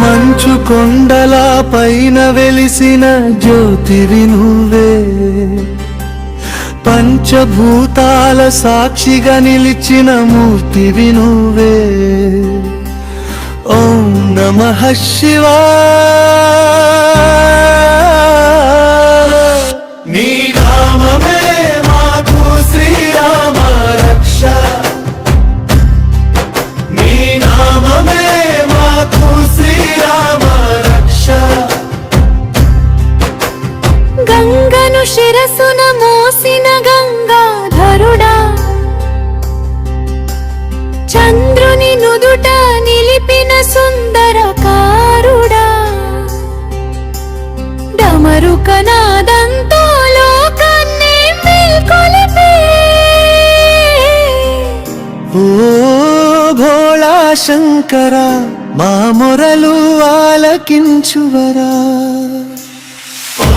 మంచు కొండల పైన వెలిసిన జ్యోతివి నువ్వే. పంచభూతాల సాక్షిగా నిలిచిన మూర్తివి నువ్వే. ఓం నమ శివా శిరసున మోసిన గంగాధరుడా చంద్రుని నుదుట నిలిపిన సుందరకారుడా డమరుకనాదంతో లోకాన్ని మేల్కొలిపే భోళా శంకర మా మొరలు ఆలకించువరా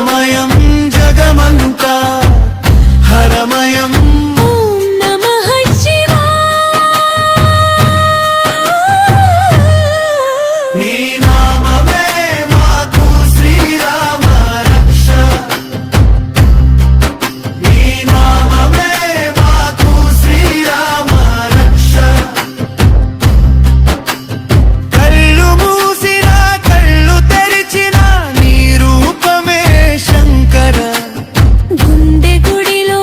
సమయం జగమంతా.